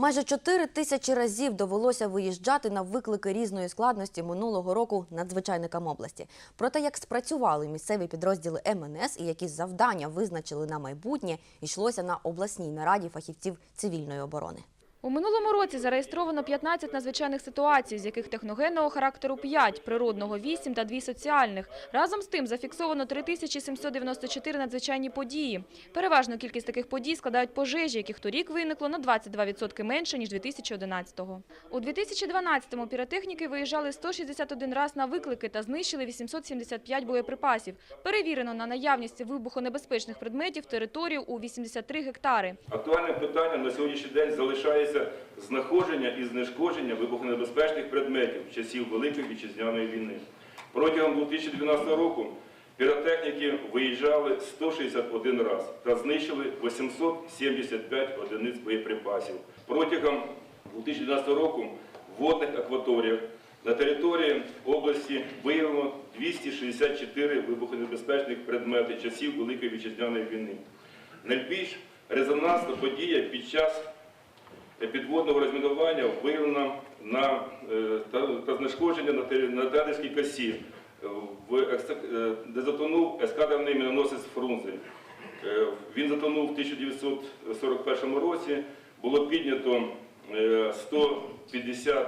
Майже 4 тисячі разів довелося виїжджати на виклики різної складності минулого року надзвичайникам області. Про те, як спрацювали місцеві підрозділи МНС і які завдання визначили на майбутнє, йшлося на обласній нараді фахівців цивільної оборони. У минулому році зареєстровано 15 надзвичайних ситуацій, з яких техногенного характеру 5, природного 8 та 2 соціальних. Разом з тим зафіксовано 3794 надзвичайні події. Переважну кількість таких подій складають пожежі, яких торік виникло на 22% менше, ніж 2011-го. У 2012-му піротехніки виїжджали 161 раз на виклики та знищили 875 боєприпасів. Перевірено на наявність вибухонебезпечних предметів територію у 83 гектари. Актуальним питанням на сьогоднішній день залишається знаходження і знешкодження вибухонебезпечних предметів часів Великої вітчизняної війни. Протягом 2012 року піротехніки виїжджали 161 раз та знищили 875 одиниць боєприпасів. Протягом 2012 року в водних акваторіях на території області виявлено 264 вибухонебезпечних предмети часів Великої вітчизняної війни. Найбільш резонансна подія під час підводного розмінування виявлено на е, та, та знешкодження на, на Театрській косі, е, е, де затонув ескадренний міноносець Фрунзе. Е, Він затонув в 1941 році. Було піднято е, 150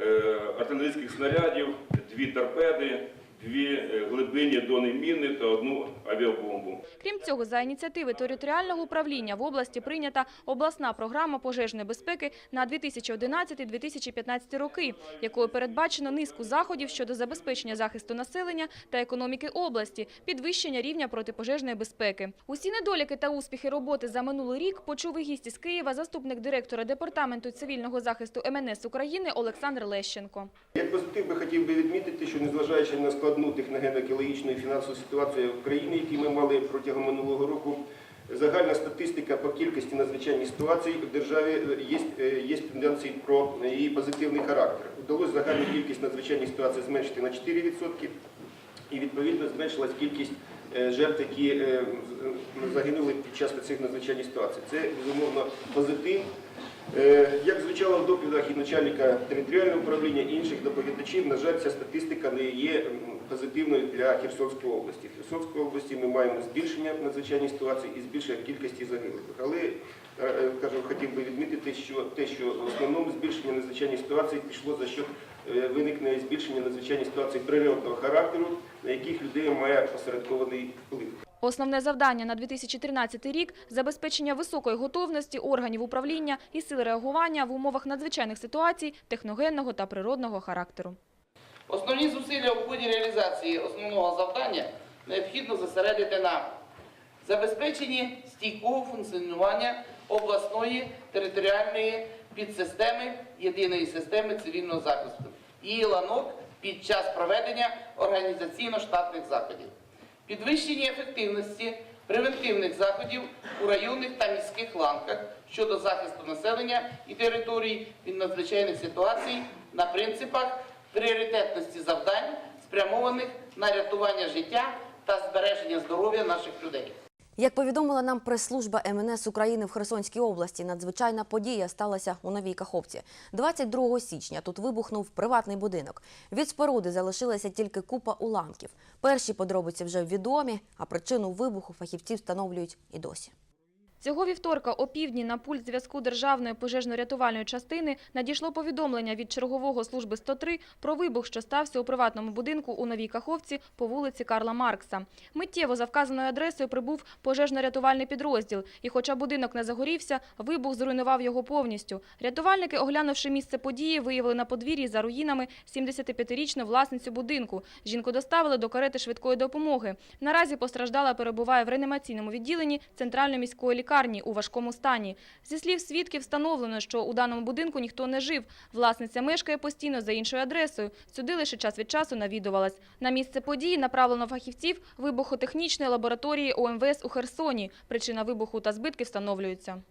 е, артилерійських снарядів, дві торпеди, дві е, глибинні дони міни та одну авіабомбу. Крім цього, за ініціативи територіального управління в області прийнята обласна програма пожежної безпеки на 2011-2015 роки, якою передбачено низку заходів щодо забезпечення захисту населення та економіки області, підвищення рівня протипожежної безпеки. Усі недоліки та успіхи роботи за минулий рік почув і гість із Києва заступник директора департаменту цивільного захисту МНС України Олександр Лещенко. Як позитив би хотів би відмітити, що незважаючи на складну техногенно-екологічну і фінансову ситуацію в країні, які ми мали протягом минулого року, загальна статистика по кількості надзвичайних ситуацій в державі є, е, є тенденції про її позитивний характер. Вдалося загальну кількість надзвичайних ситуацій зменшити на 4%, і відповідно зменшилась кількість е, жертв, які е, загинули під час цих надзвичайних ситуацій. Це безумовно позитив. Е, Як звучало в доповідах і начальника територіального управління і інших доповідачів, на жаль, ця статистика не є позитивною для Херсонської області. В Херсонській області ми маємо збільшення надзвичайних ситуацій і збільшення кількості загиблих. Але е, е, кажу, хотів би відмітити, що те, що в основному збільшення надзвичайних ситуацій пішло за счет е, виникнення і збільшення надзвичайних ситуацій природного характеру, на яких людей має посередкований вплив. Основне завдання на 2013 рік – забезпечення високої готовності органів управління і сил реагування в умовах надзвичайних ситуацій техногенного та природного характеру. Основні зусилля у ході реалізації основного завдання необхідно зосередити на забезпеченні стійкого функціонування обласної територіальної підсистеми єдиної системи цивільного захисту, її ланок під час проведення організаційно-штатних заходів, підвищення ефективності превентивних заходів у районних та міських ланках щодо захисту населення і територій від надзвичайних ситуацій на принципах пріоритетності завдань, спрямованих на рятування життя та збереження здоров'я наших людей. Як повідомила нам прес-служба МНС України в Херсонській області, надзвичайна подія сталася у Новій Каховці. 22 січня тут вибухнув приватний будинок. Від споруди залишилася тільки купа уламків. Перші подробиці вже відомі, а причину вибуху фахівці встановлюють і досі. Цього вівторка о півдні на пульт зв'язку Державної пожежно-рятувальної частини надійшло повідомлення від чергового служби 103 про вибух, що стався у приватному будинку у Новій Каховці по вулиці Карла Маркса. Миттєво за вказаною адресою прибув пожежно-рятувальний підрозділ. І хоча будинок не загорівся, вибух зруйнував його повністю. Рятувальники, оглянувши місце події, виявили на подвір'ї за руїнами 75-річну власницю будинку. Жінку доставили до карети швидкої допомоги. Наразі постраждала перебуває в реанімаційному відділенні Центральної міської лікарні у важкому стані. Зі слів свідків встановлено, що у даному будинку ніхто не жив. Власниця мешкає постійно за іншою адресою. Сюди лише час від часу навідувалась. На місце події направлено фахівців вибухотехнічної лабораторії ОМВС у Херсоні. Причина вибуху та збитки встановлюються.